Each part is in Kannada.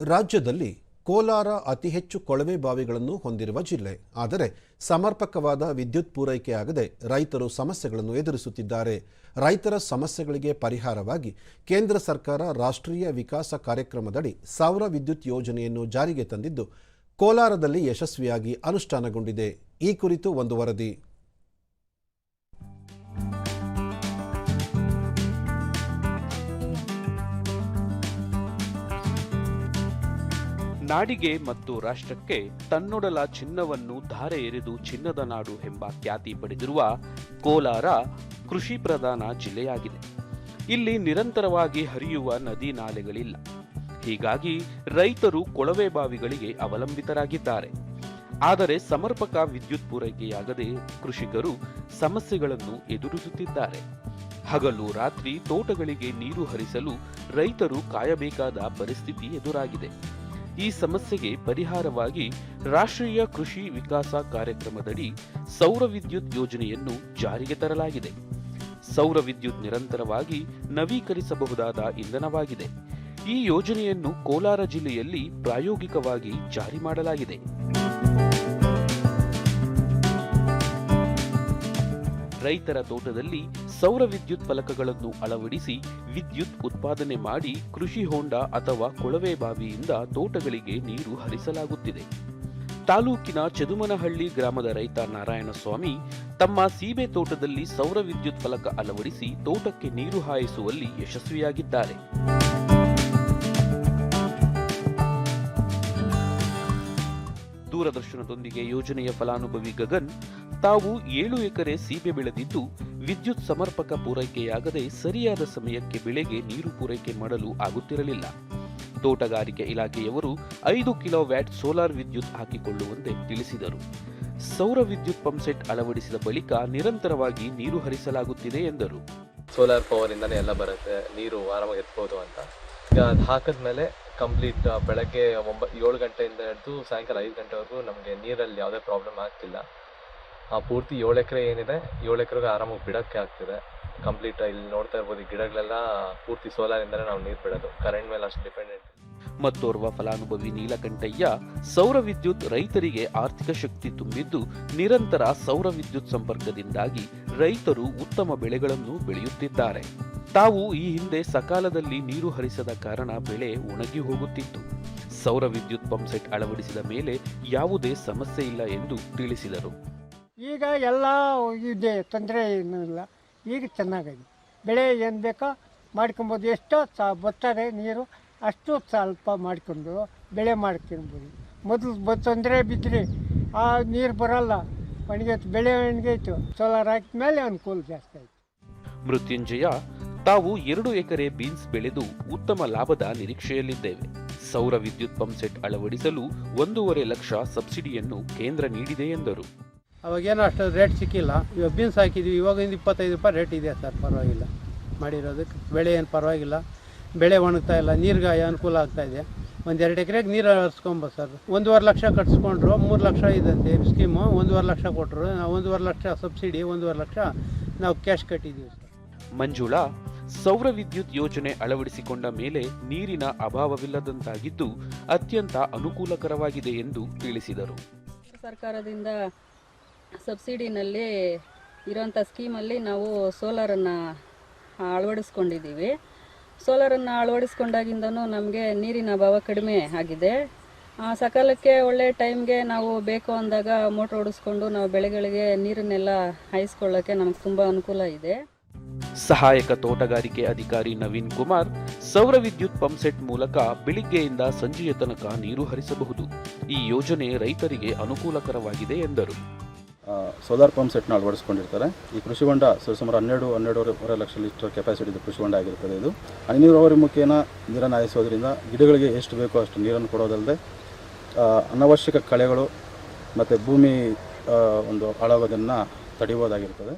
ರಾಜ್ಯದಲ್ಲಿ ಕೋಲಾರ ಅತಿ ಹೆಚ್ಚು ಕೊಳವೆ ಬಾವಿಗಳನ್ನು ಹೊಂದಿರುವ ಜಿಲ್ಲೆ. ಆದರೆ ಸಮರ್ಪಕವಾದ ವಿದ್ಯುತ್ ಪೂರೈಕೆಯಾಗದೆ ರೈತರು ಸಮಸ್ಯೆಗಳನ್ನು ಎದುರಿಸುತ್ತಿದ್ದಾರೆ. ರೈತರ ಸಮಸ್ಯೆಗಳಿಗೆ ಪರಿಹಾರವಾಗಿ ಕೇಂದ್ರ ಸರ್ಕಾರ ರಾಷ್ಟ್ರೀಯ ವಿಕಾಸ ಕಾರ್ಯಕ್ರಮದಡಿ ಸೌರ ವಿದ್ಯುತ್ ಯೋಜನೆಯನ್ನು ಜಾರಿಗೆ ತಂದಿದ್ದು, ಕೋಲಾರದಲ್ಲಿ ಯಶಸ್ವಿಯಾಗಿ ಅನುಷ್ಠಾನಗೊಂಡಿದೆ. ಈ ಕುರಿತು ಒಂದು ವರದಿ. ನಾಡಿಗೆ ಮತ್ತು ರಾಷ್ಟ್ರಕ್ಕೆ ತನ್ನೊಡಲ ಚಿನ್ನವನ್ನು ಧಾರೆ ಎರೆದು ಚಿನ್ನದ ನಾಡು ಎಂಬ ಖ್ಯಾತಿ ಪಡೆದಿರುವ ಕೋಲಾರ ಕೃಷಿ ಪ್ರಧಾನ ಜಿಲ್ಲೆಯಾಗಿದೆ. ಇಲ್ಲಿ ನಿರಂತರವಾಗಿ ಹರಿಯುವ ನದಿ ನಾಲೆಗಳಿಲ್ಲ. ಹೀಗಾಗಿ ರೈತರು ಕೊಳವೆ ಬಾವಿಗಳಿಗೆ ಅವಲಂಬಿತರಾಗಿದ್ದಾರೆ. ಆದರೆ ಸಮರ್ಪಕ ವಿದ್ಯುತ್ ಪೂರೈಕೆಯಾಗದೆ ಕೃಷಿಕರು ಸಮಸ್ಯೆಗಳನ್ನು ಎದುರಿಸುತ್ತಿದ್ದಾರೆ. ಹಗಲು ರಾತ್ರಿ ತೋಟಗಳಿಗೆ ನೀರು ಹರಿಸಲು ರೈತರು ಕಾಯಬೇಕಾದ ಪರಿಸ್ಥಿತಿ ಎದುರಾಗಿದೆ. ಈ ಸಮಸ್ಯೆಗೆ ಪರಿಹಾರವಾಗಿ ರಾಷ್ಟ್ರೀಯ ಕೃಷಿ ವಿಕಾಸ ಕಾರ್ಯಕ್ರಮದಡಿ ಸೌರ ವಿದ್ಯುತ್ ಯೋಜನೆಯನ್ನು ಜಾರಿಗೆ ತರಲಾಗಿದೆ. ಸೌರ ವಿದ್ಯುತ್ ನಿರಂತರವಾಗಿ ನವೀಕರಿಸಬಹುದಾದ ಇಂಧನವಾಗಿದೆ. ಈ ಯೋಜನೆಯನ್ನು ಕೋಲಾರ ಜಿಲ್ಲೆಯಲ್ಲಿ ಪ್ರಾಯೋಗಿಕವಾಗಿ ಜಾರಿ ಮಾಡಲಾಗಿದೆ. ರೈತರ ತೋಟದಲ್ಲಿ ಸೌರ ವಿದ್ಯುತ್ ಫಲಕಗಳನ್ನು ಅಳವಡಿಸಿ ವಿದ್ಯುತ್ ಉತ್ಪಾದನೆ ಮಾಡಿ ಕೃಷಿ ಹೊಂಡ ಅಥವಾ ಕೊಳವೆ ಬಾವಿಯಿಂದ ತೋಟಗಳಿಗೆ ನೀರು ಹರಿಸಲಾಗುತ್ತಿದೆ. ತಾಲೂಕಿನ ಚದುಮನಹಳ್ಳಿ ಗ್ರಾಮದ ರೈತ ನಾರಾಯಣಸ್ವಾಮಿ ತಮ್ಮ ಸೀಬೆ ತೋಟದಲ್ಲಿ ಸೌರ ವಿದ್ಯುತ್ ಫಲಕ ಅಳವಡಿಸಿ ತೋಟಕ್ಕೆ ನೀರು ಹಾಯಿಸುವಲ್ಲಿ ಯಶಸ್ವಿಯಾಗಿದ್ದಾರೆ. ದೂರದರ್ಶನದೊಂದಿಗೆ ಯೋಜನೆಯ ಫಲಾನುಭವಿ ಗಗನ್, ತಾವು ಏಳು ಎಕರೆ ಸೀಬೆ ಬೆಳೆದಿದ್ದು, ವಿದ್ಯುತ್ ಸಮರ್ಪಕ ಪೂರೈಕೆಯಾಗದೆ ಸರಿಯಾದ ಸಮಯಕ್ಕೆ ಬೆಳೆಗೆ ನೀರು ಪೂರೈಕೆ ಮಾಡಲು ಆಗುತ್ತಿರಲಿಲ್ಲ. ತೋಟಗಾರಿಕೆ ಇಲಾಖೆಯವರು ಐದು ಕಿಲೋ ವ್ಯಾಟ್ ಸೋಲಾರ್ ವಿದ್ಯುತ್ ಹಾಕಿಕೊಳ್ಳುವಂತೆ ತಿಳಿಸಿದರು. ಸೌರ ವಿದ್ಯುತ್ ಪಂಪ್ಸೆಟ್ ಅಳವಡಿಸಿದ ಬಳಿಕ ನಿರಂತರವಾಗಿ ನೀರು ಹರಿಸಲಾಗುತ್ತಿದೆ ಎಂದರು. ಸೋಲಾರ್ ಪವರ್ ಎಲ್ಲ ಬರುತ್ತೆ, ನೀರು ಆರಾಮಾಗಿ ಎತ್ಬೋದು ಅಂತ. ಈಗ ಅದು ಹಾಕಿದ್ಮೇಲೆ ಕಂಪ್ಲೀಟ್ ಬೆಳಗ್ಗೆ ಒಂಬ, ಏಳು ಗಂಟೆಯಿಂದ ಹಿಡಿದು ಸಾಯಂಕಾಲ ಐದು ಗಂಟೆವರೆಗೂ ನಮಗೆ ನೀರಲ್ಲಿ ಯಾವುದೇ ಪ್ರಾಬ್ಲಮ್ ಆಗ್ತಿಲ್ಲ. ಆ, ಪೂರ್ತಿ ಏಳು ಎಕರೆ ಏನಿದೆ, ಏಳು ಎಕರೆಗೆ ಆರಾಮಾಗಿ ಬಿಡೋಕ್ಕೆ ಆಗ್ತಿದೆ. ಕಂಪ್ಲೀಟ್ ಇಲ್ಲಿ ನೋಡ್ತಾ ಇರ್ಬೋದು ಗಿಡಗಳೆಲ್ಲ ಪೂರ್ತಿ ಸೋಲಾರಿಂದಲೇ ನಾವು ನೀರು ಬಿಡೋದು. ಕರೆಂಟ್ ಮೇಲೆ ಅಷ್ಟು ಡಿಪೆಂಡೆಂಟ್ ಮತ್ತೋರ್ವ ಫಲಾನುಭವಿ ನೀಲಕಂಠಯ್ಯ, ಸೌರ ವಿದ್ಯುತ್ ರೈತರಿಗೆ ಆರ್ಥಿಕ ಶಕ್ತಿ ತುಂಬಿದ್ದು, ನಿರಂತರ ಸೌರ ವಿದ್ಯುತ್ ಸಂಪರ್ಕದಿಂದಾಗಿ ರೈತರು ಉತ್ತಮ ಬೆಳೆಗಳನ್ನು ಬೆಳೆಯುತ್ತಿದ್ದಾರೆ. ತಾವು ಈ ಹಿಂದೆ ಸಕಾಲದಲ್ಲಿ ನೀರು ಹರಿಸದ ಕಾರಣ ಬೆಳೆ ಒಣಗಿ ಹೋಗುತ್ತಿತ್ತು. ಸೌರ ವಿದ್ಯುತ್ ಪಂಪ್ಸೆಟ್ ಅಳವಡಿಸಿದ ಮೇಲೆ ಯಾವುದೇ ಸಮಸ್ಯೆ ಇಲ್ಲ ಎಂದು ತಿಳಿಸಿದರು. ಈಗ ಎಲ್ಲ ಇದೆ ತೊಂದರೆ ಏನೂ ಇಲ್ಲ. ಈಗ ಚೆನ್ನಾಗಿದೆ. ಬೆಳೆ ಏನು ಬೇಕೋ ಮಾಡ್ಕೊಬೋದು. ಎಷ್ಟೋ ಸ ಬರ್ತದೆ ನೀರು ಅಷ್ಟು ಸ್ವಲ್ಪ ಮಾಡ್ಕೊಂಡು ಬೆಳೆ ಮಾಡ್ಕೊಬೋದು. ಮೊದಲು ಬ ತೊಂದರೆ ಬಿದ್ದರೆ ಆ ನೀರು ಬರೋಲ್ಲ. ಒಣಗೈತು ಬೆಳೆ ಒಣಗೈತು ಸೋಲಾರ್ ಹಾಕಿದ ಮೇಲೆ ಅನುಕೂಲ ಜಾಸ್ತಿ ಆಯಿತು. ಮೃತ್ಯುಂಜಯ ತಾವು ಎರಡು ಎಕರೆ ಬೀನ್ಸ್ ಬೆಳೆದು ಉತ್ತಮ ಲಾಭದ ನಿರೀಕ್ಷೆಯಲ್ಲಿದ್ದೇವೆ. ಸೌರ ವಿದ್ಯುತ್ ಪಂಪ್ಸೆಟ್ ಅಳವಡಿಸಲು ಒಂದೂವರೆ ಲಕ್ಷ ಸಬ್ಸಿಡಿಯನ್ನು ಕೇಂದ್ರ ನೀಡಿದೆ ಎಂದರು. ಅವಾಗೇನು ಅಷ್ಟು ರೇಟ್ ಸಿಕ್ಕಿಲ್ಲ. ಇವಾಗ ಬೀನ್ಸ್ ಹಾಕಿದ್ವಿ, ಇವಾಗಿಂದ ಇಪ್ಪತ್ತೈದು ರೂಪಾಯಿ ರೇಟ್ ಇದೆ ಸರ್, ಪರವಾಗಿಲ್ಲ. ಮಾಡಿರೋದಕ್ಕೆ ಬೆಳೆ ಏನು ಪರವಾಗಿಲ್ಲ. ಬೆಳೆ ಒಣಗ್ತಾ ಇಲ್ಲ ನೀರಿಗೆ ಅನುಕೂಲ ಆಗ್ತಾ ಇದೆ. ಒಂದು ಎರಡು ಎಕರೆಗೆ ನೀರು ಹರಿಸ್ಕೊಂಬ ಸರ್. ಒಂದೂವರೆ ಲಕ್ಷ ಕಟ್ಸ್ಕೊಂಡ್ರು, ಮೂರು ಲಕ್ಷ ಇದಂತೆ ಸ್ಕೀಮು. ಒಂದೂವರೆ ಲಕ್ಷ ಕೊಟ್ಟರು ನಾವು ಒಂದೂವರೆ ಲಕ್ಷ ಸಬ್ಸಿಡಿ, ಒಂದೂವರೆ ಲಕ್ಷ ನಾವು ಕ್ಯಾಶ್ ಕಟ್ಟಿದ್ದೀವಿ ಮಂಜುಳಾ ಸೌರ ವಿದ್ಯುತ್ ಯೋಜನೆ ಅಳವಡಿಸಿಕೊಂಡ ಮೇಲೆ ನೀರಿನ ಅಭಾವವಿಲ್ಲದಂತಾಗಿದ್ದು ಅತ್ಯಂತ ಅನುಕೂಲಕರವಾಗಿದೆ ಎಂದು ತಿಳಿಸಿದರು. ಸರ್ಕಾರದಿಂದ ಸಬ್ಸಿಡಿನಲ್ಲಿ ಇರೋಂಥ ಸ್ಕೀಮಲ್ಲಿ ನಾವು ಸೋಲಾರನ್ನು ಅಳವಡಿಸ್ಕೊಂಡಿದ್ದೀವಿ. ಸೋಲಾರನ್ನು ಅಳವಡಿಸ್ಕೊಂಡಾಗಿಂದನೂ ನಮಗೆ ನೀರಿನ ಅಭಾವ ಕಡಿಮೆ ಆಗಿದೆ. ಸಕಾಲಕ್ಕೆ ಒಳ್ಳೆ ಟೈಮ್ಗೆ ನಾವು ಬೇಕು ಅಂದಾಗ ಮೋಟ್ರ್ ಓಡಿಸ್ಕೊಂಡು ನಾವು ಬೆಳೆಗಳಿಗೆ ನೀರನ್ನೆಲ್ಲ ಹಾಯಿಸ್ಕೊಳ್ಳೋಕ್ಕೆ ನಮಗೆ ತುಂಬ ಅನುಕೂಲ ಇದೆ. ಸಹಾಯಕ ತೋಟಗಾರಿಕೆ ಅಧಿಕಾರಿ ನವೀನ್ ಕುಮಾರ್, ಸೌರ ವಿದ್ಯುತ್ ಪಂಪ್ಸೆಟ್ ಮೂಲಕ ಬೆಳಿಗ್ಗೆಯಿಂದ ಸಂಜೆಯ ತನಕ ನೀರು ಹರಿಸಬಹುದು. ಈ ಯೋಜನೆ ರೈತರಿಗೆ ಅನುಕೂಲಕರವಾಗಿದೆ ಎಂದರು. ಸೋಲಾರ್ ಪಂಪ್ ಸೆಟ್ನ ಅಳವಡಿಸ್ಕೊಂಡಿರ್ತಾರೆ. ಈ ಕೃಷಿ ಹೊಂಡ ಸುಮಾರು ಹನ್ನೆರಡು, ಹನ್ನೆರಡೂವರೆ ಲಕ್ಷ ಲೀಟರ್ ಕೆಪಾಸಿಟಿದು ಕೃಷಿ ಹೊಂಡ ಆಗಿರ್ತದೆ ಇದು. ಹನಿ ನೀರಾವರಿ ಮುಖೇನ ನೀರನ್ನು ಹಾಯಿಸೋದ್ರಿಂದ ಗಿಡಗಳಿಗೆ ಎಷ್ಟು ಬೇಕೋ ಅಷ್ಟು ನೀರನ್ನು ಕೊಡೋದಲ್ಲದೆ ಅನವಶ್ಯಕ ಕಳೆಗಳು ಮತ್ತು ಭೂಮಿ ಒಂದು ಹಾಳಾಗೋದನ್ನು ತಡೆಯುವುದಾಗಿರ್ತದೆ.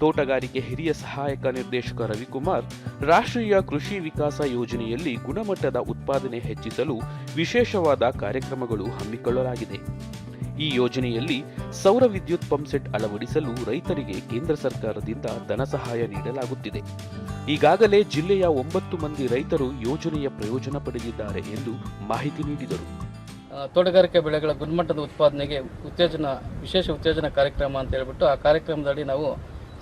ತೋಟಗಾರಿಕೆ ಹಿರಿಯ ಸಹಾಯಕ ನಿರ್ದೇಶಕ ರವಿಕುಮಾರ್, ರಾಷ್ಟ್ರೀಯ ಕೃಷಿ ವಿಕಾಸ ಯೋಜನೆಯಲ್ಲಿ ಗುಣಮಟ್ಟದ ಉತ್ಪಾದನೆ ಹೆಚ್ಚಿಸಲು ವಿಶೇಷವಾದ ಕಾರ್ಯಕ್ರಮಗಳು ಹಮ್ಮಿಕೊಳ್ಳಲಾಗಿದೆ. ಈ ಯೋಜನೆಯಲ್ಲಿ ಸೌರ ವಿದ್ಯುತ್ ಪಂಪ್ಸೆಟ್ ಅಳವಡಿಸಲು ರೈತರಿಗೆ ಕೇಂದ್ರ ಸರ್ಕಾರದಿಂದ ಧನ ಸಹಾಯ ನೀಡಲಾಗುತ್ತಿದೆ. ಈಗಾಗಲೇ ಜಿಲ್ಲೆಯ ಒಂಬತ್ತು ಮಂದಿ ರೈತರು ಯೋಜನೆಯ ಪ್ರಯೋಜನ ಪಡೆದಿದ್ದಾರೆ ಎಂದು ಮಾಹಿತಿ ನೀಡಿದರು. ತೋಟಗಾರಿಕೆ ಬೆಳೆಗಳ ಗುಣಮಟ್ಟದ ಉತ್ಪಾದನೆಗೆ ಉತ್ತೇಜನ, ವಿಶೇಷ ಉತ್ತೇಜನ ಕಾರ್ಯಕ್ರಮ ಅಂತ ಹೇಳ್ಬಿಟ್ಟು ಆ ಕಾರ್ಯಕ್ರಮದಡಿ ನಾವು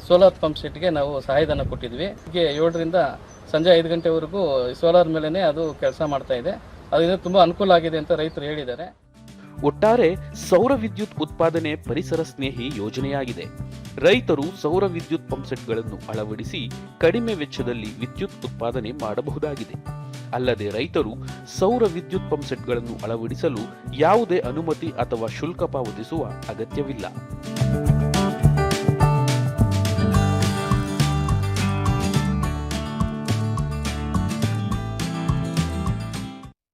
ಸೋಲಾರ್ ಪಂಪ್ ಸೆಟ್ಗೆ ನಾವು ಸಹಾಯಧನ ಕೊಟ್ಟಿದ್ವಿ. ಹೀಗೆ ಏಳರಿಂದ ಸಂಜೆ ಐದು ಗಂಟೆವರೆಗೂ ಸೋಲಾರ್ ಮೇಲೇ ಅದು ಕೆಲಸ ಮಾಡ್ತಾ ಇದೆ. ಅದರಿಂದ ತುಂಬ ಅನುಕೂಲ ಆಗಿದೆ ಅಂತ ರೈತರು ಹೇಳಿದ್ದಾರೆ. ಒಟ್ಟಾರೆ ಸೌರ ವಿದ್ಯುತ್ ಉತ್ಪಾದನೆ ಪರಿಸರ ಸ್ನೇಹಿ ಯೋಜನೆಯಾಗಿದೆ. ರೈತರು ಸೌರ ವಿದ್ಯುತ್ ಪಂಪ್ಸೆಟ್ಗಳನ್ನು ಅಳವಡಿಸಿ ಕಡಿಮೆ ವೆಚ್ಚದಲ್ಲಿ ವಿದ್ಯುತ್ ಉತ್ಪಾದನೆ ಮಾಡಬಹುದಾಗಿದೆ. ಅಲ್ಲದೆ ರೈತರು ಸೌರ ವಿದ್ಯುತ್ ಪಂಪ್ಸೆಟ್ಗಳನ್ನು ಅಳವಡಿಸಲು ಯಾವುದೇ ಅನುಮತಿ ಅಥವಾ ಶುಲ್ಕ ಪಾವತಿಸುವ ಅಗತ್ಯವಿಲ್ಲ.